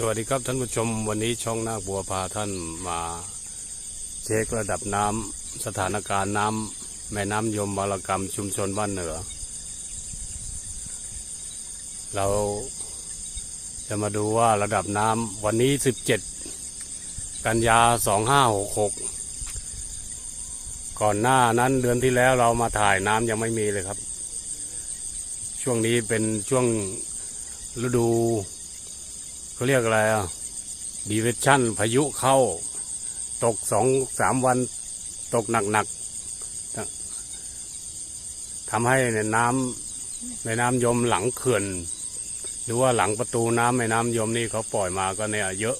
สวัสดีครับท่านผู้ชมวันนี้ช่องนาคบัวพาท่านมาเช็คระดับน้ำสถานการณ์น้ำแม่น้ำยมบารกรรมชุมชนบ้านเหนือ เราจะมาดูว่าระดับน้ำวันนี้ 17 กันยา 2566 ก่อนหน้านั้นเดือนที่แล้วเรามาถ่ายน้ำยังไม่มีเลยครับ ช่วงนี้เป็นช่วงฤดู เขาเรียกอะไรอะดีเวชั่นพายุเข้า ตกสองสามวันตกหนักๆทำให้ในน้ำในน้ำยมหลังเขื่อน หรือว่าหลังประตูน้ำในน้ำยมนี่เขาปล่อยมาก็เนี่ย เยอะ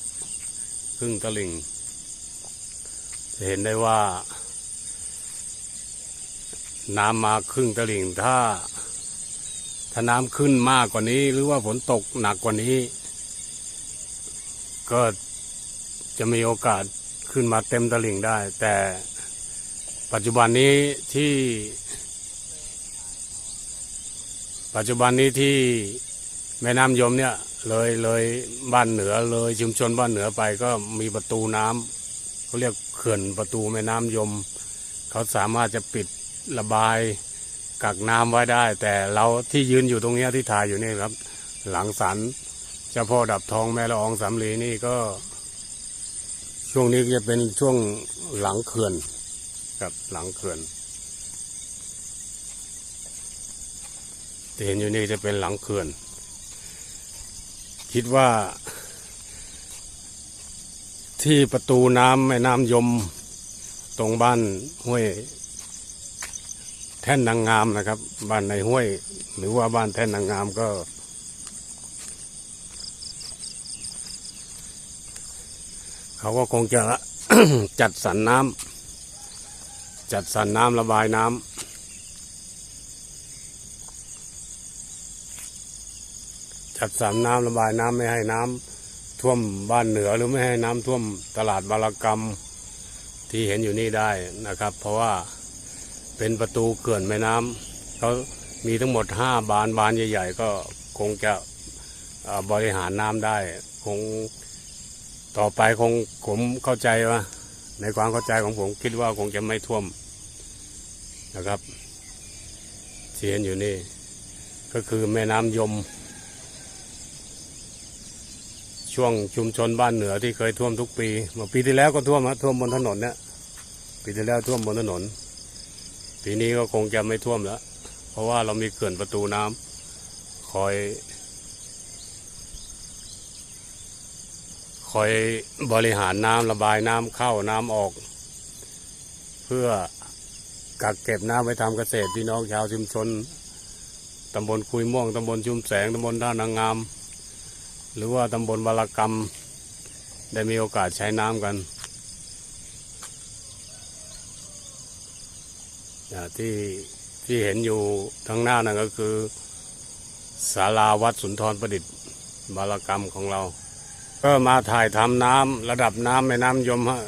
ครึ่งตลิ่งจะเห็นได้ว่า น้ำมาครึ่งตลิ่งถ้าถ้าน้ำขึ้นมากกว่านี้ หรือว่าฝนตกหนักกว่านี้ ก็จะมีโอกาสขึ้นมาเต็มตลิ่งได้ แต่ปัจจุบันนี้ที่ ปัจจุบันนี้ที่แม่น้ำยมเนี่ยเลยเลยบ้านเหนือเลยชุมชนบ้านเหนือไปก็มีประตูน้ำเขาเรียกเขื่อนประตูแม่น้ำยม เขาสามารถจะปิดระบายกักน้ำไว้ได้ แต่เราที่ยืนอยู่ตรงนี้ที่ถ่ายอยู่นี่ครับ หลังสัน เจ้าพ่อดับทองแม่ละอองสำลีนี่ก็ ช่วงนี้จะเป็นช่วงหลังเขื่อนกับหลังเขื่อนที่เห็นอยู่นี่จะเป็นหลังเขื่อน คิดว่า ที่ประตูน้ำแม่น้ำยม ตรงบ้านห้วย แท่นนางงามนะครับ บ้านในห้วย หรือว่าบ้านแท่นนางงามก็ เขาก็คงจะจัดสรรน้ำจัดสรรน้ำระบายน้ำจัดสรรน้ำระบายน้ำไม่ให้น้ำท่วมบ้านเหนือหรือไม่ให้น้ำท่วมตลาดบารกรรมที่เห็นอยู่นี่ได้นะครับ เพราะว่าเป็นประตูเขื่อนแม่น้ำเขามีทั้งหมดห้าบานบานใหญ่ ๆ ก็คงจะบริหารน้ำได้คง ต่อไปคงผมเข้าใจว่า ในความเข้าใจของผมคิดว่าคงจะไม่ท่วมนะครับที่เห็นอยู่นี่ ก็คือแม่น้ำยม ช่วงชุมชนบ้านเหนือที่เคยท่วมทุกปีเมื่อปีที่แล้วก็ท่วมฮะท่วมบนถนนเนี่ยปีที่แล้วท่วมบนถนน ปีนี้ก็คงจะไม่ท่วมแล้ว เพราะว่าเรามีเขื่อนประตูน้ำคอย คอยบริหารน้ำระบายน้ำเข้าน้ำออก เพื่อกักเก็บน้ำไว้ทำเกษตรพี่น้องชาวชุมชนตำบลคุยม่วงตำบลชุมแสงตำบลท่านางงาม หรือว่าตำบลบารกรรม ได้มีโอกาสใช้น้ำกัน ที่ที่เห็นอยู่ทั้งหน้านั่นก็คือศาลาวัดสุนทรประดิษฐ์บารกรรมของเรา ก็มาถ่ายทำน้ำระดับน้ำแม่น้ำยมฮะ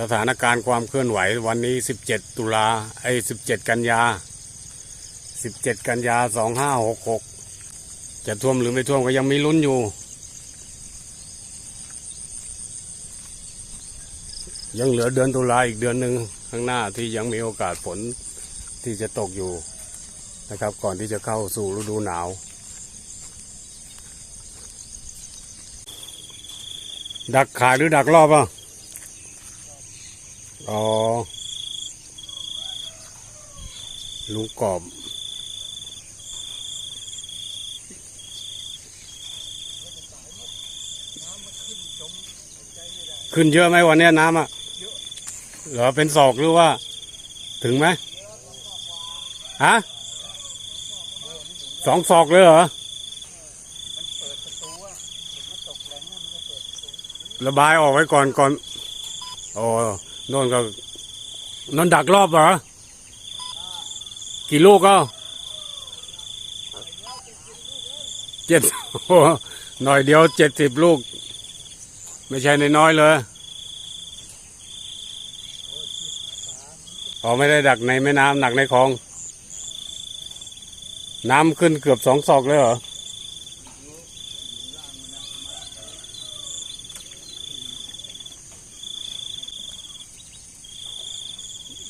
สถานการณ์ความเคลื่อนไหววันนี้ 17 ตุลาไอ้17 กันยา 17 กันยา 2566 จะท่วมหรือไม่ท่วมก็ยังมีลุ้นอยู่ ยังเหลือเดือนตุลาอีกเดือนหนึ่งข้างหน้าที่ยังมีโอกาสฝนที่จะตกอยู่นะครับ ก่อนที่จะเข้าสู่ฤดูหนาว ดักขายหรือดักรอบอะอ๋อลุงกอบ ขึ้นเยอะไหมวันนี้น้ำอะเหรอเป็นศอกหรือว่า ถึงไหมฮะสองศอกเลยเหรอ ระบายออกไว้ก่อนก่อนโอ้น่นก็นนดักรอบเหรอกี่ลูกก็เจ็ดโอ้หน่อยเดียวเจ็ดสิบลูก ไม่ใช่นน้อยเลยอ๋อไม่ได้ดักในแม่น้ำหนักในคลอง น้ำขึ้นเกือบสองศอกเลยเหรอ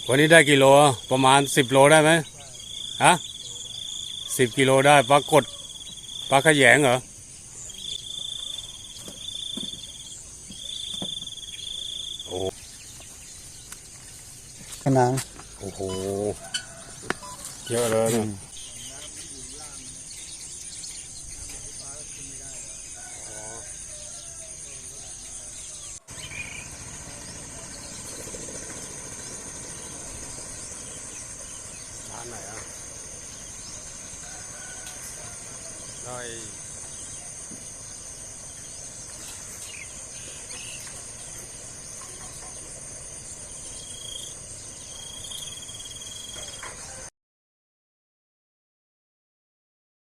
วันนี้ได้กิโลประมาณสิบโลได้ไหมฮะสิบกิโลได้ปลากดปลาขยงเหรอขนางโอ้โหเยอะเลย เนี่ย